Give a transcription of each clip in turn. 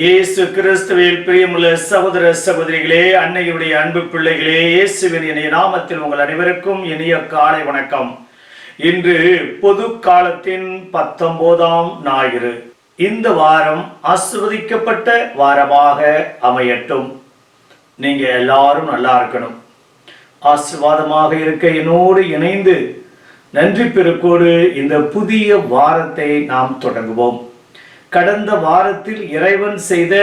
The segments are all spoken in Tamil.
இயேசு கிறிஸ்துவில் பிரியமுள்ள சகோதர சகோதரிகளே அன்னையுடைய அன்பு பிள்ளைகளே இயேசுவின் இணைய நாமத்தில் உங்கள் அனைவருக்கும் இனிய காலை வணக்கம். இன்று பொது காலத்தின் பத்தொன்பதாம் ஞாயிறு. இந்த வாரம் ஆசிர்வதிக்கப்பட்ட வாரமாக அமையட்டும். நீங்க எல்லாரும் நல்லா இருக்கணும். ஆசீர்வாதமாக இருக்க என்னோடு இணைந்து நன்றி பெருக்கோடு இந்த புதிய வாரத்தை நாம் தொடங்குவோம். கடந்த வாரத்தில் இறைவன் செய்த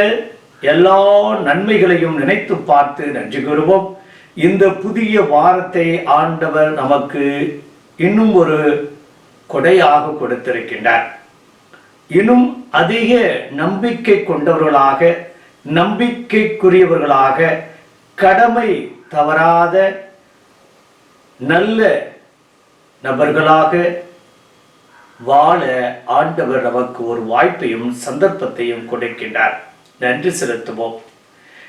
எல்லா நன்மைகளையும் நினைத்து பார்த்து நன்றி கூறுவோம். இந்த புதிய வாரத்தை ஆண்டவர் நமக்கு இன்னும் ஒரு கொடையாக கொடுத்திருக்கின்றார். இன்னும் அதிக நம்பிக்கை கொண்டவர்களாக நம்பிக்கைக்குரியவர்களாக கடமை தவறாத நல்ல நபர்களாக வாழ ஆண்டவர் நமக்கு ஒரு வாய்ப்பையும் சந்தர்ப்பத்தையும் கொடுக்கின்றார். நன்றி செலுத்துவோம்.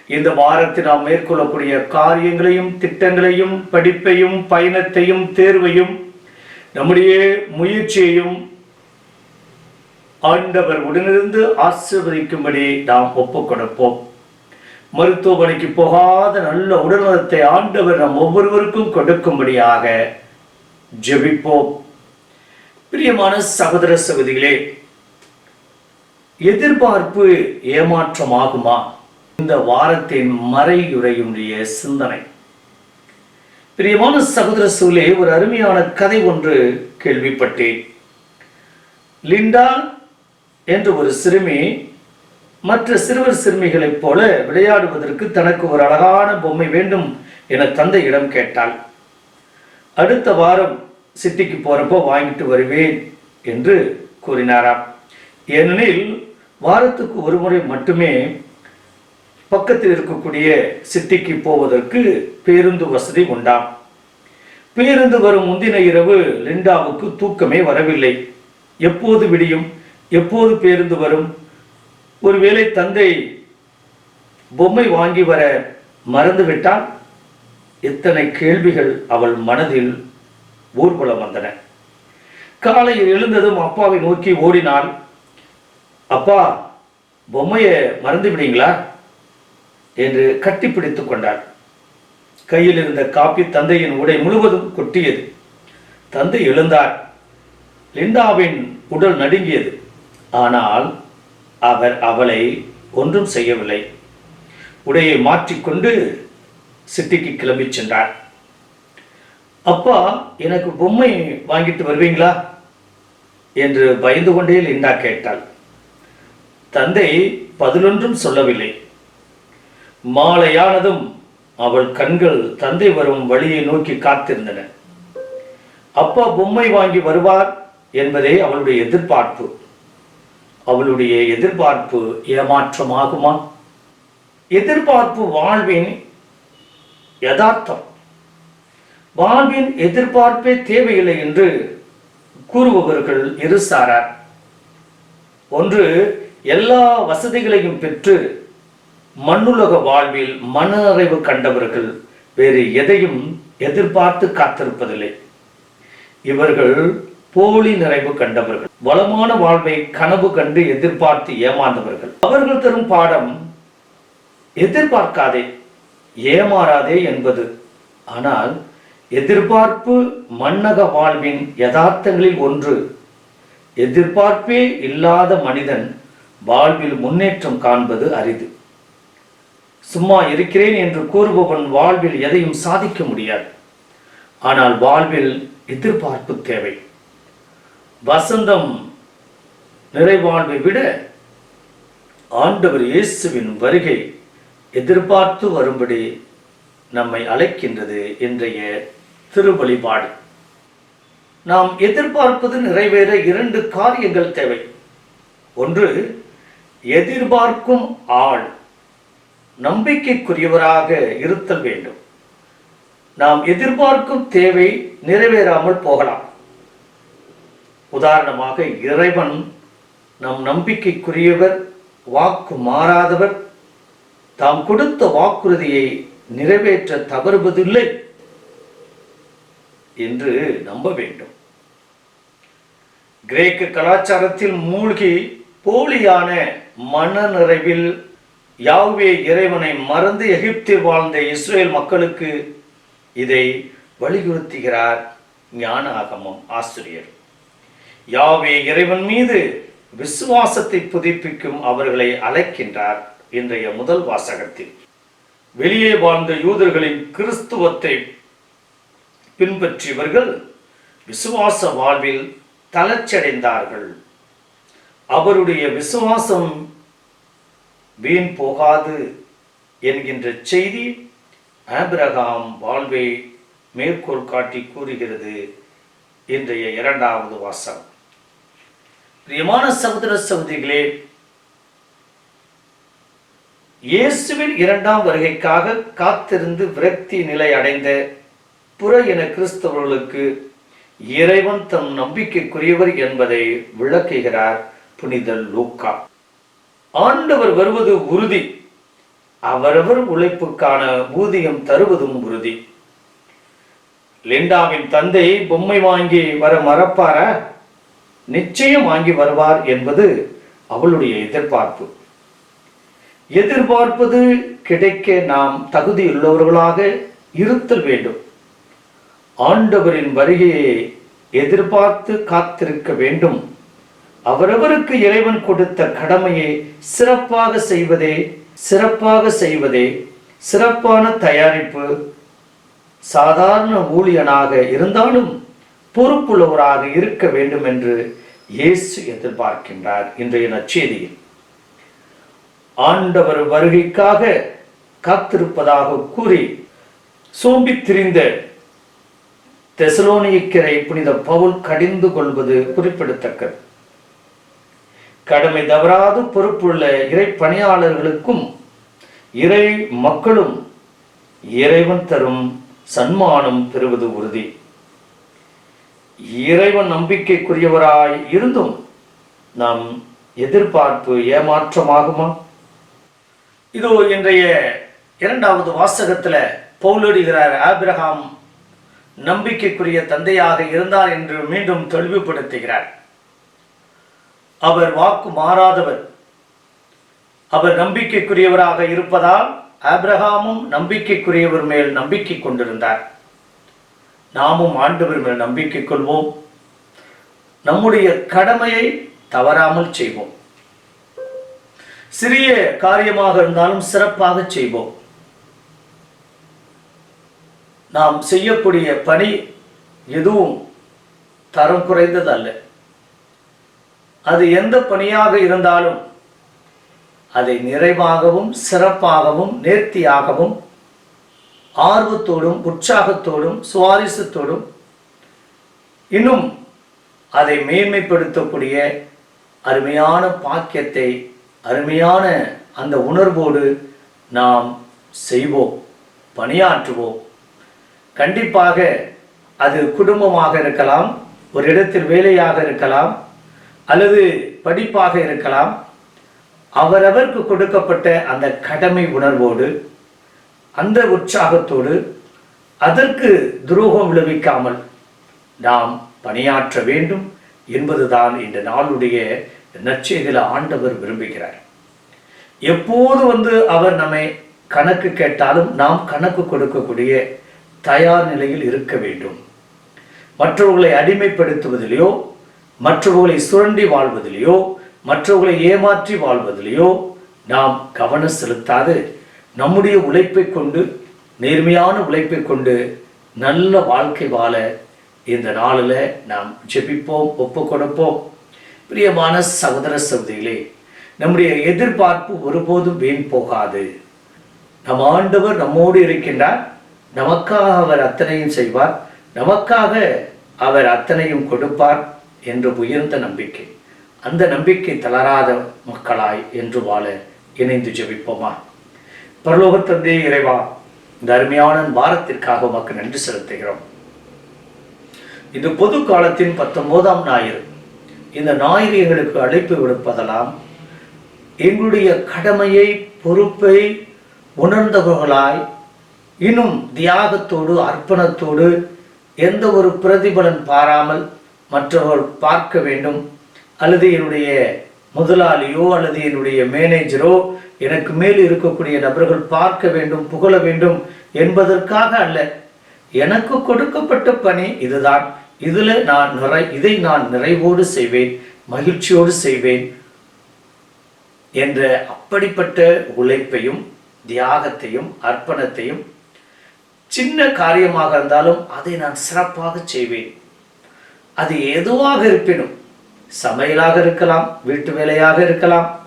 இந்த வாரத்தில் நாம் மேற்கொள்ளக்கூடிய காரியங்களையும் திட்டங்களையும் படிப்பையும் பயணத்தையும் தேர்வையும் நம்முடைய முயற்சியையும் ஆண்டவர் உடனிருந்து ஆசீர்வதிக்கும்படி நாம் ஒப்புக் கொடுப்போம். மருத்துவமனைக்கு போகாத நல்ல உடல்நலத்தை ஆண்டவர் நம் ஒவ்வொருவருக்கும் கொடுக்கும்படியாக ஜெபிப்போம். பிரியமான சகோதர சகோதரிகளே எதிர்பார்ப்பு ஏமாற்றமாகுமா? இந்த வாரத்தின் மறையுறையுடைய சிந்தனை. பிரியமான சகோதர சூழலே ஒரு அருமையான கதை ஒன்று கேள்விப்பட்டேன். லிண்டா என்ற ஒரு சிறுமி மற்ற சிறுவர் சிறுமிகளைப் போல விளையாடுவதற்கு தனக்கு ஒரு அழகான பொம்மை வேண்டும் என தந்தையிடம் கேட்டாள். அடுத்த வாரம் சிட்டிக்கு போகிறப்போ வாங்கிட்டு வருவேன் என்று கூறினாராம். ஏனெனில் வாரத்துக்கு ஒரு முறை மட்டுமே பக்கத்தில் இருக்கக்கூடிய சிட்டிக்கு போவதற்கு பேருந்து வசதி உண்டாம். பேருந்து வரும் முந்தின இரவு லிண்டாவுக்கு தூக்கமே வரவில்லை. எப்போது விடியும் எப்போது பேருந்து வரும்? ஒருவேளை தந்தை பொம்மை வாங்கி வர மறந்துவிட்டால் எத்தனை கேள்விகள் அவள் மனதில் ஊர்வலம் வந்தன. காலையில் எழுந்ததும் அப்பாவை நோக்கி ஓடினாள் அப்பா பொம்மையை மறந்து விடுங்களா என்று கட்டிப்பிடித்து கொண்டாள் கையில் இருந்த காப்பி தந்தையின் உடை முழுவதும் கொட்டியது. தந்தை எழுந்தார். லிண்டாவின் உடல் நடுங்கியது. ஆனால் அவர் அவளை ஒன்றும் செய்யவில்லை. உடையை மாற்றிக்கொண்டு சிட்டிக்கு கிளம்பிச் சென்றார். அப்பா எனக்கு பொம்மை வாங்கிட்டு வருவீங்களா? என்று பயந்து கொண்டே லிண்டா கேட்டாள். தந்தை பதிலொன்றும் சொல்லவில்லை. மாலையானதும் அவள் கண்கள் தந்தை வரும் வழியை நோக்கி காத்திருந்தன. அப்பா பொம்மை வாங்கி வருவார் என்பதே அவளுடைய எதிர்பார்ப்பு. அவளுடைய எதிர்பார்ப்பு ஏமாற்றமாகுமா? எதிர்பார்ப்பு வாழ்வின் யதார்த்தம். வாழ்வின் எதிர்பார்ப்பே தேவையில்லை என்று கூறுபவர்கள் இரு சாரார் ஒன்று எல்லா வசதிகளையும் பெற்று மண்ணுலக வாழ்வில் மன நிறைவு கண்டவர்கள் வேறு எதையும் எதிர்பார்த்து காத்திருப்பதில்லை. இவர்கள் போலி நிறைவு கண்டவர்கள். வளமான வாழ்வை கனவு கண்டு எதிர்பார்த்து ஏமாந்தவர்கள். அவர்கள் தரும் பாடம் எதிர்பார்க்காதே ஏமாறாதே என்பது. ஆனால் எதிர்பார்ப்பு மன்னக வாழ்வின் யதார்த்தங்களில் ஒன்று. எதிர்பார்ப்பே இல்லாத மனிதன் வாழ்வில் முன்னேற்றம் காண்பது அரிது. சும்மா இருக்கிறேன் என்று கூறுபவன் வாழ்வில் எதையும் சாதிக்க முடியாது. ஆனால் வாழ்வில் எதிர்பார்ப்பு தேவை. வசந்தம் நிறைவாழ்வை விட ஆண்டவர் இயேசுவின் வருகை எதிர்பார்த்து வரும்படி நம்மை அழைக்கின்றது இன்றைய திருவழிபாடு. நாம் எதிர்பார்ப்பது நிறைவேற இரண்டு காரியங்கள் தேவை. ஒன்று எதிர்பார்க்கும் ஆள் நம்பிக்கைக்குரியவராக இருத்தல் வேண்டும். நாம் எதிர்பார்க்கும் தேவை நிறைவேறாமல் போகலாம். உதாரணமாக இறைவன் நம் நம்பிக்கைக்குரியவர் வாக்கு மாறாதவர் தாம் கொடுத்த வாக்குறுதியை நிறைவேற்ற தவறுவதில்லை என்று நம்ப வேண்டும். கிரேக்க கலாச்சாரத்தில் மூழ்கி போலியான மன நிறைவில் யாவே இறைவனை மறந்து எகிப்தில் வாழ்ந்த இஸ்ரேல் மக்களுக்கு இதை வலியுறுத்துகிறார் ஞான ஆகமம் ஆசிரியர். யாவே இறைவன் மீது விசுவாசத்தை புதுப்பிக்கும் அவர்களை அழைக்கின்றார் இன்றைய முதல் வாசகத்தில். வெளியே வாழ்ந்த யூதர்களின் கிறிஸ்துவத்தை பின்பற்றியவர்கள் விசுவாச வாழ்வில் தளர்ச்சியடைந்தார்கள். அவருடைய விசுவாசம் வீண் போகாது என்கின்ற செய்தி ஆபிரகாம் வாழ்வை மேற்கோள் காட்டி கூறுகிறது இன்றைய இரண்டாவது வாசகம். பிரியமான சகோதர சகோதரிகளே இயேசுவின் இரண்டாம் வருகைக்காக காத்திருந்து விரக்தி நிலை அடைந்த புற இன கிறிஸ்தவர்களுக்கு இறைவன் தம் நம்பிக்கைக்குரியவர் என்பதை விளக்குகிறார் புனித லூக்கா. ஆண்டவர் வருவது உறுதி அவரவர் உழைப்புக்கான ஊதியம் தருவதும் உறுதி. லிண்டாவின் தந்தை பொம்மை வாங்கி வர மறப்பாரா? நிச்சயம் வாங்கி வருவார் என்பது அவளுடைய எதிர்பார்ப்பு. எதிர்பார்ப்பது கிடைக்க நாம் தகுதியுள்ளவர்களாக இருத்தல் வேண்டும். ஆண்டவரின் வருகையை எதிர்பார்த்து காத்திருக்க வேண்டும். அவரவருக்கு இறைவன் கொடுத்த கடமையை சிறப்பாக செய்வதே சிறப்பாக செய்வதே சிறப்பான தயாரிப்பு. சாதாரண ஊழியனாக இருந்தாலும் பொறுப்புள்ளவராக இருக்க வேண்டும் என்று இயேசு எதிர்பார்க்கின்றார். இன்றைய நச்செய்தியில் ஆண்டவர் வருகைக்காக காத்திருப்பதாக கூறி சோம்பித் திரிந்த தெசலோனியக்கரை புனித பவுல் கடிந்து கொள்வது குறிப்பிடத்தக்கது. கடமை தவறாது பொறுப்புள்ள இறை பணியாளர்களுக்கும் இறை மக்களும் இறைவன் தரும் சன்மானம் பெறுவது உறுதி. இறைவன் நம்பிக்கைக்குரியவராய் இருந்தும் நம் எதிர்பார்ப்பு ஏமாற்றமாகுமா? இதோ இன்றைய இரண்டாவது வாசகத்தில் பவுலடுகிறார் ஆபிரகாம். நம்பிக்கைக்குரிய தந்தையாக இருந்தார் என்று மீண்டும் தெளிவுபடுத்துகிறார். அவர் வாக்கு மாறாதவர். அவர் நம்பிக்கைக்குரியவராக இருப்பதால் ஆப்ரஹாமும் நம்பிக்கைக்குரியவர் மேல் நம்பிக்கை கொண்டிருந்தார். நாமும் ஆண்டவர் மேல் நம்பிக்கை கொள்வோம். நம்முடைய கடமையை தவறாமல் செய்வோம். சிறிய காரியமாக இருந்தாலும் சிறப்பாக செய்வோம். நாம் செய்யக்கூடிய பணி எதுவும் தரம் குறைந்தது அல்ல அது எந்த பணியாக இருந்தாலும் அதை நிறைவாகவும் சிறப்பாகவும் நேர்த்தியாகவும் ஆர்வத்தோடும் உற்சாகத்தோடும் சுவாரஸ்யத்தோடும் இன்னும் அதை மேன்மைப்படுத்தக்கூடிய அருமையான பாக்கியத்தை அருமையான அந்த உணர்வோடு நாம் செய்வோம் பணியாற்றுவோம். கண்டிப்பாக அது குடும்பமாக இருக்கலாம் ஒரு இடத்தில் வேலையாக இருக்கலாம் அல்லது படிப்பாக இருக்கலாம். அவரவருக்கு கொடுக்கப்பட்ட அந்த கடமை உணர்வோடு அந்த உற்சாகத்தோடு அதற்கு துரோகம் விளைவிக்காமல் நாம் பணியாற்ற வேண்டும் என்பதுதான் இந்த நாளுடைய நற்செய்தியில் ஆண்டவர் விரும்புகிறார். எப்போது வந்து அவர் நம்மை கணக்கு கேட்டாலும் நாம் கணக்கு கொடுக்கக்கூடிய தயார் நிலையில் இருக்க வேண்டும். மற்றவர்களை அடிமைப்படுத்துவதிலேயோ மற்றவர்களை சுரண்டி வாழ்வதிலேயோ மற்றவர்களை ஏமாற்றி வாழ்வதிலேயோ நாம் கவனம் செலுத்தாது. நம்முடைய உழைப்பை கொண்டு நேர்மையான உழைப்பை கொண்டு நல்ல வாழ்க்கை வாழ இந்த நாளில் நாம் ஜெபிப்போம் ஒப்பு கொடுப்போம் பிரியமான சகோதர சகோதரிகளே நம்முடைய எதிர்பார்ப்பு ஒருபோதும் வீண் போகாது. நம் ஆண்டவர் நம்மோடு இருக்கின்றார். நமக்காக அவர் அத்தனையும் செய்வார். நமக்காக அவர் அத்தனையும் கொடுப்பார் என்று உயர்ந்த நம்பிக்கை. அந்த நம்பிக்கை தளராத மக்களாய் என்று வாழ இணைந்து ஜெபிப்போமா? பரலோக இறைவா இந்த அருமையான வாரத்திற்காக உமக்கு நன்றி செலுத்துகிறோம். இந்த பொது காலத்தின் பத்தொன்பதாம் ஞாயிறு இந்த நாயகிகளுக்கு அழைப்பு விடுப்பதெல்லாம் எங்களுடைய கடமையை பொறுப்பை உணர்ந்தவர்களாய் இன்னும் தியாகத்தோடு அர்ப்பணத்தோடு எந்த ஒரு பிரதிபலன் பாராமல் மற்றவர்கள் பார்க்க வேண்டும். அல்லது என்னுடைய முதலாளியோ அல்லது என்னுடைய மேனேஜரோ எனக்கு மேல் இருக்கக்கூடிய நபர்கள் பார்க்க வேண்டும் புகழ வேண்டும் என்பதற்காக அல்ல. எனக்கு கொடுக்கப்பட்ட பணி இதுதான். இதில் நான் நிறை இதை நான் நிறைவோடு செய்வேன் மகிழ்ச்சியோடு செய்வேன் என்ற அப்படிப்பட்ட உழைப்பையும் தியாகத்தையும் அர்ப்பணத்தையும் சின்ன காரியமாக இருந்தாலும் அதை நான் சிறப்பாக செய்வேன். அது எதுவாக இருப்பினும் சமையலாக இருக்கலாம் வீட்டு வேலையாக இருக்கலாம்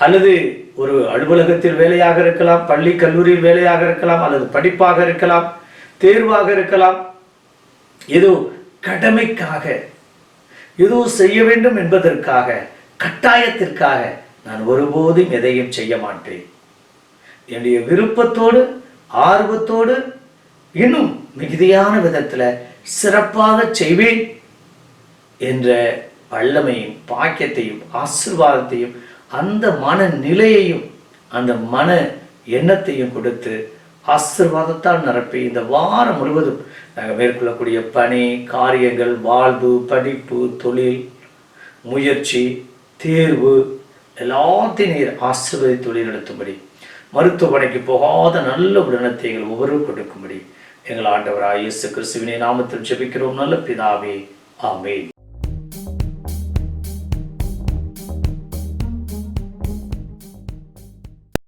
அல்லது ஒரு அலுவலகத்தில் வேலையாக இருக்கலாம் பள்ளி கல்லூரியில் வேலையாக இருக்கலாம் அல்லது படிப்பாக இருக்கலாம் தேர்வாக இருக்கலாம் எதுவும் கடமைக்காக ஏதோ செய்ய வேண்டும் என்பதற்காக கட்டாயத்திற்காக நான் ஒருபோதும் எதையும் செய்ய மாட்டேன். என்னுடைய விருப்பத்தோடு ஆர்வத்தோடு இன்னும் மிகுதியான விதத்தில் சிறப்பாக செய்வேன் என்ற வல்லமையும் பாக்கியத்தையும் ஆசிர்வாதத்தையும் அந்த மன நிலையையும் அந்த மன எண்ணத்தையும் கொடுத்து ஆசிர்வாதத்தால் நிரப்பி இந்த வாரம் முழுவதும் நாங்கள் மேற்கொள்ளக்கூடிய பணி காரியங்கள் வாழ்வு படிப்பு தொழில் முயற்சி தேர்வு எல்லாத்தையும் நீர் ஆசிர்வதி தொழில் நடத்தும்படி மருத்துவமனைக்கு போகாத நல்ல உடனத்தை எங்கள் ஒவ்வொரு கொடுக்கும்படி எங்கள் ஆண்டவராக இயேசு கிறிஸ்துவினை நாமத்தில் ஜெபிக்கிறோம். நல்ல பிதாவே ஆமேன்.